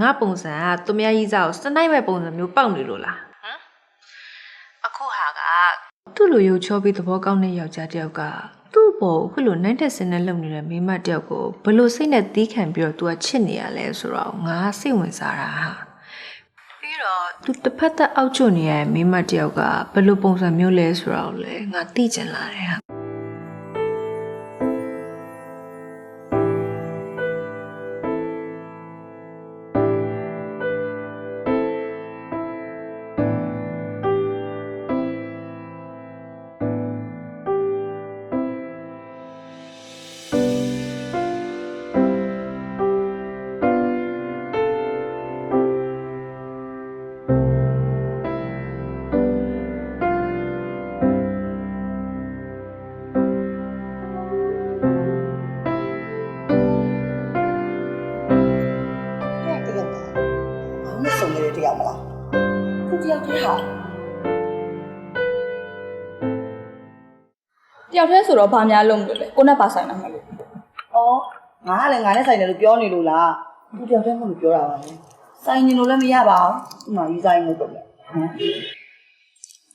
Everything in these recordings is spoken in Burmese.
ငါပုံစံကသူများကြီးစားကိုစနိုက်မဲ့ပုံစံမျိုးပေါက်နေလို့လားဟမ်အခုဟာကသူ့လိုရုပ်ချောပြီးသဘောကောင်းတဲ့ယောက်ျားတစ်ယောက်ကသူ့ဘောကိုအခုလိုနိုင်တဲ့စင်နဲ့လုံနေတဲ့မိန်းမတစ်ယောက်ကိုဘယ်လို့စိတ်နဲ့တီးခံပြီးတော့ तू ကချစ်နေရလဲဆိုတော့ငါစိတ်ဝင်စားတာဟာပြီးတော့ तू တစ်ဖက်သက်အောက်ကျွနေရတဲ့မိန်းမတစ်ယောက်ကဘယ်လို့ပုံစံမျိုးလဲဆိုတော့လေငါသိချင်လာတယ်ဟာ တယောက်တည်းဆိုတော့ဘာများလုံးမလို့လဲကိုနဲ့ပါဆိုင်တာမလို့ဩငါကလည်းငါနဲ့ဆိုင်တယ်လို့ပြောနေလို့လားခုတယောက်တည်းမလို့ပြောတာပါလေဆိုင်နေလို့လည်းမရပါဘူးဒီမှာယူဆိုင်လို့တော့လေဟမ်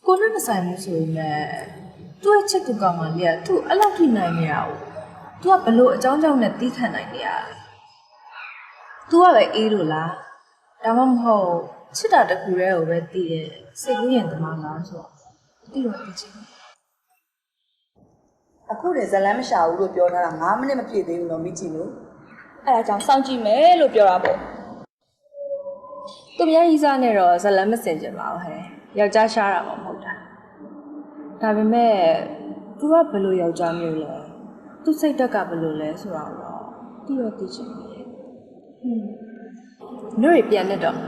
ကိုနဲ့မဆိုင်ဘူးဆိုရင်လည်းသူ့ရဲ့ချစ်သူကောင်မလေးကသူ့အဲ့လောက်ထိနိုင်နေရအောင်သူကဘလို့အကြောင်းကြောင့်နဲ့တီးခံနိုင်နေရသူကပဲအေးလို့လားဒါမှမဟုတ်ချစ်တာတစ်ခုတည်းကိုပဲတီးရဲ့စိတ်ကူးရင်သမားလားဆိုတော့တီးတော့တီးချင်တယ် အခုတည်းဇလန်းမရှာဘူးလို့ပြောထားတာ9မိနစ်မပြည့်သေးဘူးတော့မိချင်လို့အဲ့ဒါကြောင့်စောင့်ကြည့်မယ်လို့ပြောတာပေါ့သူများကြီးစားနဲ့တော့ဇလန်းမစင်ကြပါဘူးဟဲ့ယောက်ျားရှားတာမှမဟုတ်တာဒါပေမဲ့သူကဘလို့ယောက်ျားမျိုးလဲသူစိတ်တက်ကဘလို့လဲဆိုတော့တီးတော့တီးချင်တယ်ဟွန်းတို့ရပြန်နေတော့ဟမ်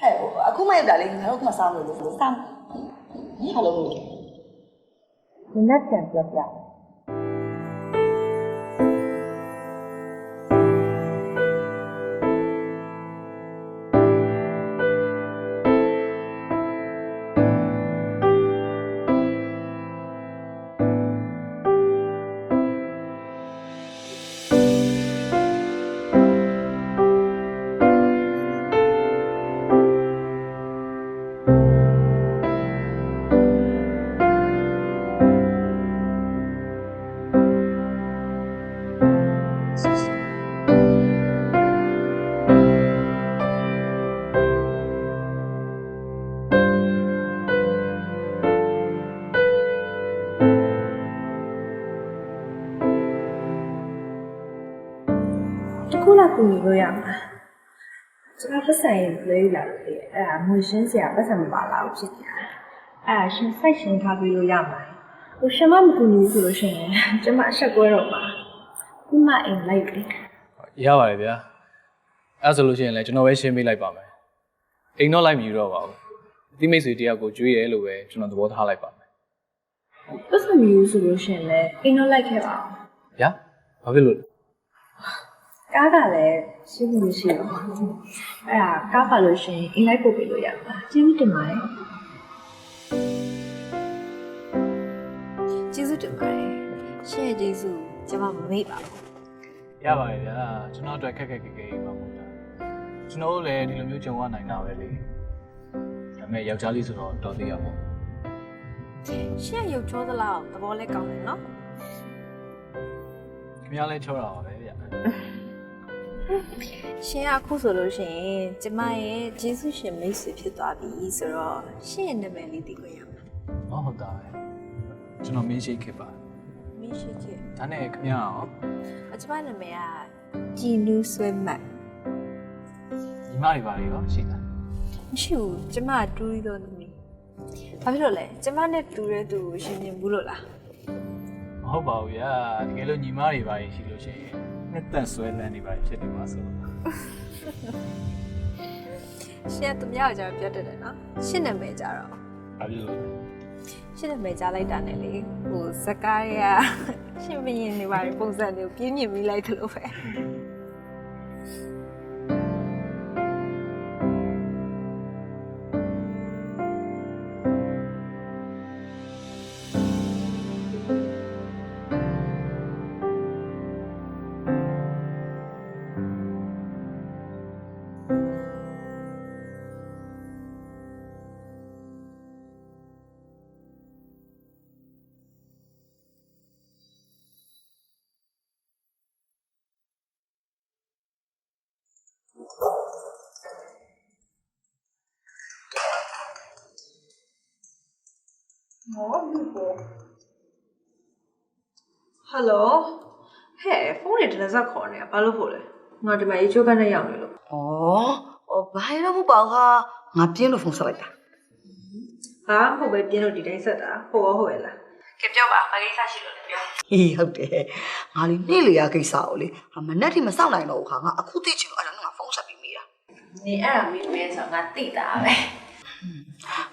ဟဲ့ဟိုအခုမှရောက်တာလေငါတို့ကမစားလို့လို့စောင်းဟာလို့ မနဲ့ပြန်ပြ တခုလောက်ကူညီလို့ရမှာကျွန်တော်ပတ်စံရေးလေးလာလို့လေအဲ့ဒါငွေရှင်းစရာပတ်စံမပါလာဘူးဖြစ်နေတာအဲ့ဒါရှင်စိုက်ရှင်းထားပြီးလို့ရမှာဟိုရှင်မမကူညီဘူးဆိုလို့ရှိရင်ကျွန်မအဆက်ကွဲတော့မှာဒီမအိမ်လိုက်လေရပါတယ်ဗျာအဲ့ဆိုလို့ရှိရင်လည်းကျွန်တော်ပဲရှင်းပေးလိုက်ပါမယ်အိမ်တော့လိုက်မယူတော့ပါဘူးအတိမိတ်ဆွေတယောက်ကိုကြွေးရဲလို့ပဲကျွန်တော်သဘောထားလိုက်ပါမယ်ပတ်စံမယူဆိုလို့ရှိရင်လည်းအိမ်တော့လိုက်ခဲ့ပါအောင်ဗျာဘာဖြစ်လို့လဲ ကားကလည်းရှင်းလို့ရှိတော့အဲ့ဒါကားပါလို့ရှိရင်အိမ်လိုက်ပို့ပေးလို့ရမှာကျေးဇူးတင်ပါတယ်ကျေးဇူးတင်ပါတယ်ရှင်ရဲ့ကျေးဇူးကျွန်မမမေ့ပါဘူးရပါတယ်ဗျာကျွန်တော်အတွက်ခက်ခက်ခဲခဲအိမ်မှာပို့တာကျွန်တော်တို့လည်းဒီလိုမျိုးကြုံရနိုင်တာပဲလေဒါပေမဲ့ယောက်ျားလေးဆိုတော့တော်သေးရပါဘူးရှင့်ရုပ်ချောသလားသဘောလဲကောင်းတယ်နော်ခင်ဗျားလည်းချောတာပါပဲဗျာ ရှင်ကအခုဆိုလို့ရှိရင်ကျမရဲ့ဂျေဆုရှင်မိတ်ဆွေဖြစ်သွားပြီဆိုတော့ရှင်ရဲ့နာမည်လေးသိခွင့်ရမှာမဟုတ်တာပဲကျွန်တော်မင်းရှိခဲ့ပါမင်းရှိခဲ့ဒါနဲ့ခင်ဗျားရောအကျမနာမည်ကကြည်နူးဆွဲမတ်ညီမတွေပါလေရောရှိတာမရှိဘူးကျမကတူရီတော့သမီးဘာဖြစ်လို့လဲကျမနဲ့တူတဲ့သူကိုရှင်မြင်ဘူးလို့လားမ ဟုတ်ပါဘူးဗျာတကယ်လို့ညီမတွေပါရင်ရှိလို့ရှိရင်နှစ်သက်ဆွဲလန်းနေပါဖြစ်နေမှာဆိုတော့ရှင်ကသူများကိုကြားပြောတတ်တယ်နော်ရှင်နာမည်ကြတော့ဘာဖြစ်လို့လဲရှင်နာမည်ကြားလိုက်တာနဲ့လေဟိုစကားရရှင်မရင်နေပါလေပုံစံတွေကိုပြင်းပြင်းမိလိုက်တယ်လို့ပဲ Vad håller du på? Hallå? ဟဲ့ဖုန်းနဲ့တလက်ဆက်ခေါ်နေတာဘာလို့ဖို့လဲငါဒီမှာရေချိုးကန်းနဲ့ရောက်နေလို့ဩဩဘာရမပေါ့ဟာငါပြင်းလို့ဖုန်းဆက်လိုက်တာဘာမဟုတ်ပဲပြင်းလို့ဒီတိုင်းဆက်တာဟိုရောဟိုရလားကပြောပါဘာကိစ္စရှိလို့လဲပြောအေးဟုတ်တယ်ငါလေးနေ့လေရကိစ္စကိုလေမနက်ထိမစောင့်နိုင်တော့ဘူးခါငါအခုသိချင်လို့အဲ့ဒါ နေအဲ့ဒါမင်းမဲဆိုငါသိတာပဲ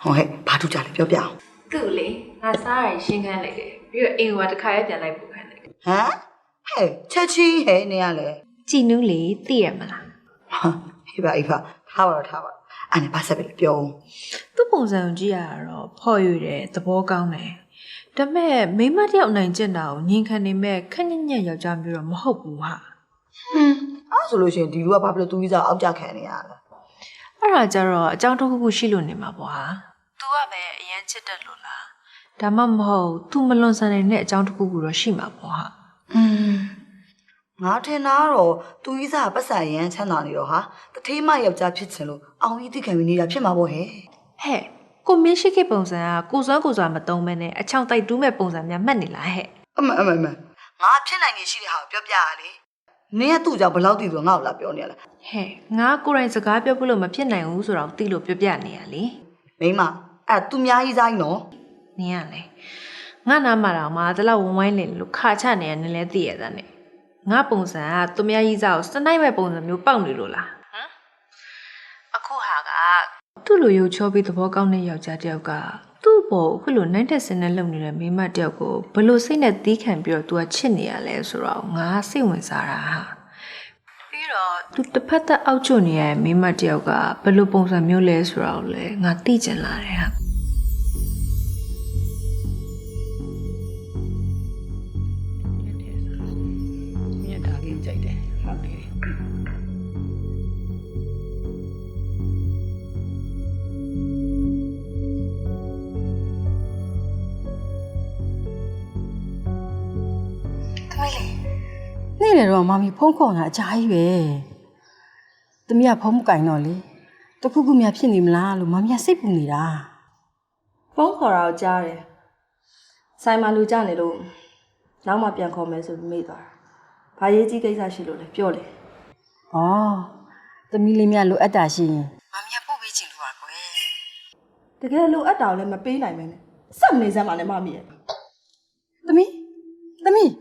ဟောဟဲ့ဘာထူကြလဲပြောပြအောင်သူ့လေငါစားရရှင်းခန်းလိုက်တယ်ပြီးတော့အိမ်ကတခါရဲပြန်လိုက်ပို့ခိုင်းလိုက်ဟမ်ဟဲ့ချက်ချင်းဟဲ့နေရလဲကြည်နူးလေသိရမလားဟာဟေးပါဟေးပါထားပါတော့ထားပါအဲ့ဒါဘာဆက်ပြီးလဲပြောဦးသူ့ပုံစံကိုကြည့်ရတော့ဖော့ရွတယ်သဘောကောင်းတယ်ဒါပေမဲ့မိန်းမတယောက်နိုင်ကျင့်တာကိုငင်ခံနေမဲ့ခက်ညက်ညက်ယောက်ျားမျိုးတော့မဟုတ်ဘူးဟာ ဟွန်းအဲ့ဆိုလို့ရှိရင်ဒီလူကဘာဖြစ်လို့သူကြီးစားအောက်ကြခံနေရလဲ အဲ့ဒါကြတော့အကြောင်းတစ်ခုခုရှိလို့နေမှာပေါ့ဟာ तू ကပဲအရင်ချစ်တယ်လို့လားဒါမှမဟုတ် तू မလွန်ဆန်နိုင်တဲ့အကြောင်းတစ်ခုခုတော့ရှိမှာပေါ့ဟာ อืมငါထင်တာကတော့သူကြီးစားပတ်စံရမ်းချမ်းသာနေတော့ဟာတထေးမယောက်ျားဖြစ်ချင်လို့အောင်ကြီးတိခံပြီးနေတာဖြစ်မှာပေါ့ဟဲ့ ဟဲ့ကိုမင်းရှိခေပုံစံကကိုစွမ်းကိုစွမ်းမတုံးမဲနဲ့အချောင်တိုက်တူးမဲ့ပုံစံများမှတ်နေလားဟဲ့ အမအမအမငါဖြစ်နိုင်နေရှိတဲ့ဟာကိုပြောပြရလေ နင်ကသူ့ကြောင့်ဘယ်လောက်တည်ဆိုငါ့ကိုလာပြောနေရလဲဟဲ့ငါကိုယ်တိုင်စကားပြောဖို့လို့မဖြစ်နိုင်ဘူးဆိုတော့သိလို့ပြောပြနေရလေမိမအဲ့သူများကြီးစားကြီးနော်နင်ကလေငါနားမှာတော့မာတလောက်ဝဝိုင်းလင်လို့ခါချနေရနင်လဲသိရတဲ့နဲ့ငါပုံစံကသူများကြီးစားကိုစနိုက်မဲ့ပုံစံမျိုးပေါက်နေလို့လားဟမ်အခုဟာကသူ့လိုရုပ်ချောပြီးသဘောကောင်းတဲ့ယောက်ျားတစ်ယောက်က သူ့ဘောအခုလိုနိုင်တဲ့စင်နဲ့လုံနေတဲ့မိန်းမတစ်ယောက်ကိုဘလို့စိတ်နဲ့တီးခံပြီးတော့ तू ကချစ်နေရလဲဆိုတော့ငါစိတ်ဝင်စားတာဟာပြီးတော့ तू တစ်ဖက်သက်အောက်ကျွနေရတဲ့မိန်းမတစ်ယောက်ကဘလို့ပုံစံမျိုးလဲဆိုတော့လေငါသိကျင်လာတယ်ဟာ နေ့လေတော့မမီဖုန်းခေါ်တာအကြာကြီးပဲ။သမီးကဖုန်းမကင်တော့လေ။တခုခုများဖြစ်နေမလားလို့မမီကစိတ်ပူနေတာဖုန်းခေါ်တာကိုကြားတယ်ဆိုင်မှာလူကြနေလို့နောက်မှပြန်ခေါ်မယ်ဆိုပြီးမိသွားတာဘာရေးကြီးကိစ္စရှိလို့လဲပြောလေ။ဩသမီးလေးများလိုအပ်တာရှိရင်မမီကပို့ပေးချင်လို့ပါကွယ်တကယ်လို့အပ်တာကိုလည်းမပေးနိုင်မနဲ့စက်မနေစမ်းပါနဲ့မမီရဲ့။သမီးသမီး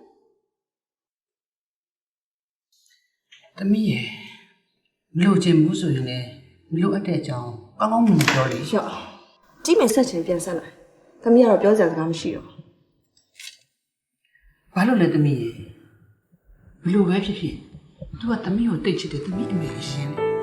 သမီးရေမလို့ချင်ဘူးဆိုရင်လည်းမလို့အပ်တဲ့အကြောင်းကောင်းကောင်းမွန်မွန်ပြောလေရှော့ကြီးမယ်ဆက်ချင်ပြန်ဆက်လိုက်သမီးကတော့ပြောစရာစကားမရှိတော့ဘာလို့လဲသမီးရေမလို့ပဲဖြစ်ဖြစ်သူကသမီးကိုတိတ်ချစ်တယ်သမီးအမေကိုရှင်းတယ်